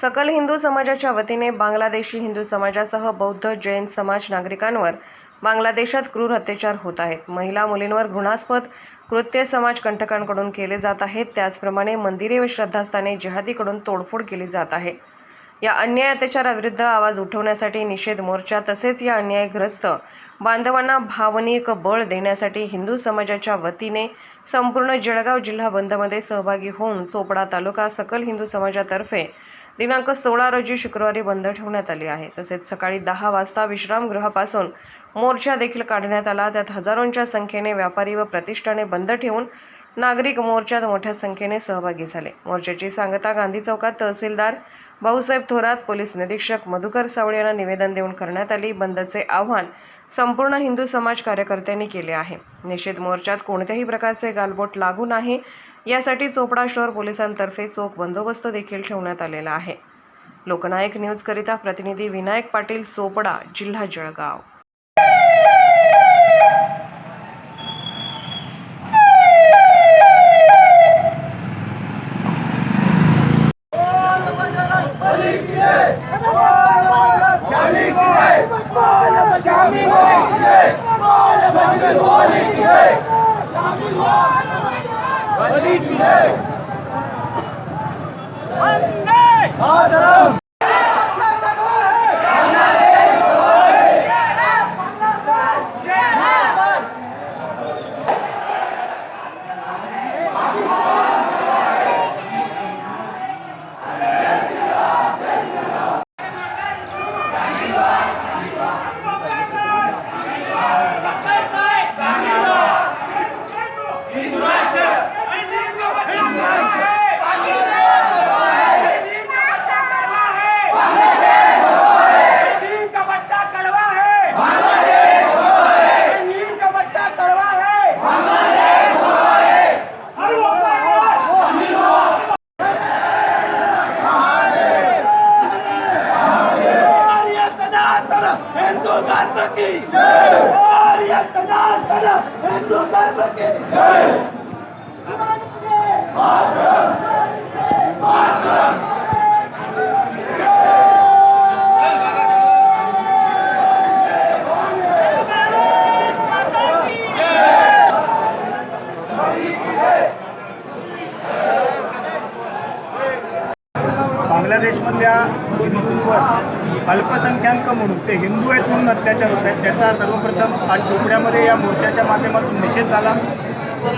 सकल हिंदू समाजाच्या वतीने बांगलादेशी हिंदू समाजासह बौद्ध जैन समाज नागरिकांवर बांगलादेशात क्रूर अत्याचार होत आहेत. महिला मुलींवर घृणास्पद कृत्य समाज कंटकांकडून केले जात आहेत. त्याचप्रमाणे मंदिरे व श्रद्धास्थाने जिहादीकडून तोडफोड केली जात आहे. या अन्याय अत्याचाराविरुद्ध आवाज उठवण्यासाठी निषेध मोर्चा तसेच या अन्यायग्रस्त बांधवांना भावनिक बळ देण्यासाठी हिंदू समाजाच्या वतीने संपूर्ण जळगाव जिल्हा बंदमध्ये सहभागी होऊन चोपडा तालुका सकल हिंदू समाजातर्फे दिनांक सोळा रोजी शुक्रवारी बंद ठेवण्यात आली आहे. तसेच सकाळी दहा वाजता विश्रामगृहापासून मोर्चा देखील काढण्यात आला. त्यात हजारोंच्या संख्येने व्यापारी व प्रतिष्ठाने बंद ठेवून नागरिक मोर्चात मोठ्या संख्येने सहभागी झाले. मोर्चाची सांगता गांधी चौकात तहसीलदार भाऊसाहेब थोरात पोलीस निरीक्षक मधुकर सावळे यांना निवेदन देऊन करण्यात आली. बंदचे आव्हान संपूर्ण हिंदू समाज कार्यकर्त्यांनी केले आहे. निषेध मोर्चात कोणत्याही प्रकारचे गालबोट लागू नाही. यासाठी चोपडा शहर पोलिसांतर्फे चोख बंदोबस्त देखील ठेवण्यात आलेला आहे. लोकनायक न्यूजकरिता प्रतिनिधी विनायक पाटील चोपडा जिल्हा जळगाव. Mataram! हिंदू धर्म की। आर्य सनातन हिंदू धर्म की। बांगलादेशमधल्या हिंदूंवर अल्पसंख्याक म्हणून ते हिंदू आहेत म्हणून अत्याचार होत आहेत. त्याचा सर्वप्रथम आज चोपड्यामध्ये या मोर्चाच्या माध्यमातून निषेध झाला.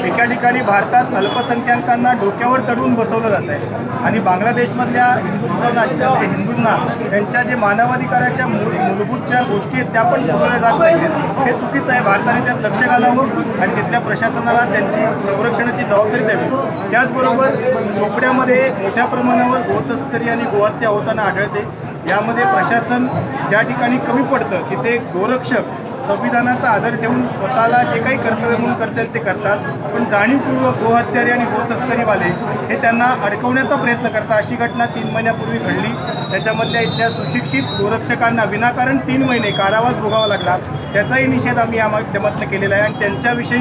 एका ठिकाणी भारतात अल्पसंख्याकांना डोक्यावर चढवून बसवलं जात आहे. आणि बांगलादेशमधल्या हिंदुत्व राष्ट्रातल्या हिंदूंना त्यांच्या जे मानवाधिकाराच्या मूल मूलभूत ज्या गोष्टी आहेत त्या पण पुरवल्या जात नाहीत हे चुकीचं आहे. भारताने त्यात लक्ष घालावं आणि तिथल्या प्रशासनाला त्यांची संरक्षणाची जबाबदारी द्यावी. त्याचबरोबर चोपड्यामध्ये मोठ्या प्रमाणावर गोतस्करी आणि गोहत्या होताना आढळते. यामध्ये प्रशासन ज्या ठिकाणी कमी पडतं तिथे गोरक्षक संविधानाचा आदर ठेवून स्वतःला जे काही कर्तव्य म्हणून करता येईल ते करतात. पण जाणीवपूर्वक गोहत्यारी आणि गोतस्करीवाले हे त्यांना अडकवण्याचा प्रयत्न करतात. अशी घटना तीन महिन्यापूर्वी घडली. त्याच्यामधल्या इथल्या सुशिक्षित गोरक्षकांना विनाकारण तीन महिने कारावास भोगावा लागला. त्याचाही निषेध आम्ही या माध्यमातून केलेला आहे. आणि त्यांच्याविषयी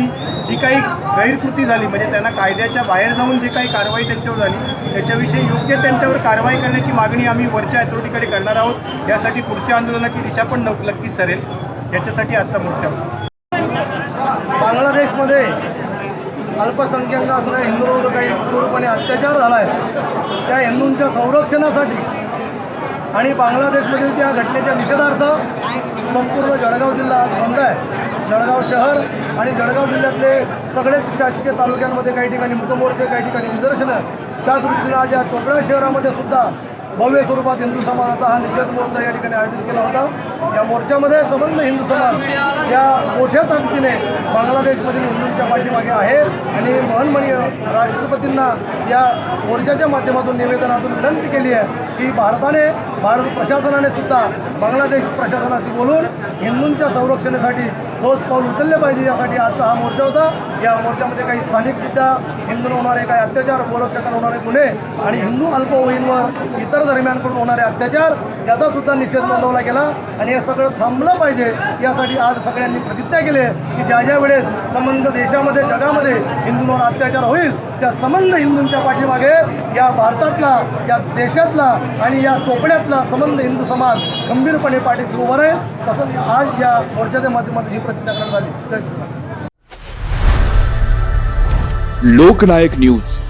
जी काही गैरकृती झाली म्हणजे त्यांना कायद्याच्या बाहेर जाऊन जी काही कारवाई त्यांच्यावर झाली त्याच्याविषयी योग्य त्यांच्यावर कारवाई करण्याची मागणी आम्ही वरच्या अथॉरिटीकडे करणार आहोत. यासाठी पुढच्या आंदोलनाची दिशा पण नक्कीच ठरेल. याच्यासाठी आजचा मोर्चा. बांगलादेशमध्ये अल्पसंख्याक असणाऱ्या हिंदूंवर काही पूर्णपणे अत्याचार झाला आहे त्या हिंदूंच्या संरक्षणासाठी आणि बांगलादेशमधील त्या घटनेच्या निषेधार्थ संपूर्ण जळगाव जिल्हा आज बंद आहे. जळगाव शहर आणि जळगाव जिल्ह्यातले सगळेच शासकीय तालुक्यांमध्ये काही ठिकाणी मुकमोर्चे काही ठिकाणी निदर्शनं. त्या दृष्टीनं आज या चोपडा शहरामध्ये सुद्धा भव्य स्वरूपात हिंदू समाजाचा हा निषेध मोर्चा या ठिकाणी आयोजित केला होता. या मोर्चामध्ये संबंध हिंदू समाज या मोठ्या ताकदीने बांगलादेशमधील हिंदूंच्या पाठीमागे आहे. आणि महनमणीय राष्ट्रपतींना या मोर्चाच्या माध्यमातून निवेदनातून विनंती केली आहे की भारताने भारत प्रशासनाने सुद्धा बांगलादेश प्रशासनाशी बोलून हिंदूंच्या संरक्षणासाठी ठोस पाऊल उचलले पाहिजे. यासाठी आजचा हा मोर्चा होता. या मोर्चामध्ये काही स्थानिकसुद्धा हिंदूंवर होणारे काही अत्याचार गोरक्षकांना होणारे गुन्हे आणि हिंदू अल्पवयींवर इतर दरम्यानकडून होणारे अत्याचार याचा सुद्धा निषेध नोंदवला गेला आणि हे सगळं थांबलं पाहिजे. यासाठी आज सगळ्यांनी प्रतिज्ञा केली आहे की ज्या ज्या वेळेस संबंध देशामध्ये जगामध्ये हिंदूंवर अत्याचार होईल त्या संबंध हिंदूंच्या पाठीमागे या भारतातला या देशातला आणि या चोपड्यातला संबंध हिंदू समाज गंभीरपणे पाठीशी उभं राहील. तसं आज या मोर्चाच्या माध्यमातून ही प्रतिज्ञा करण्यात आली. जय श्रीराम. लोकनायक न्यूज.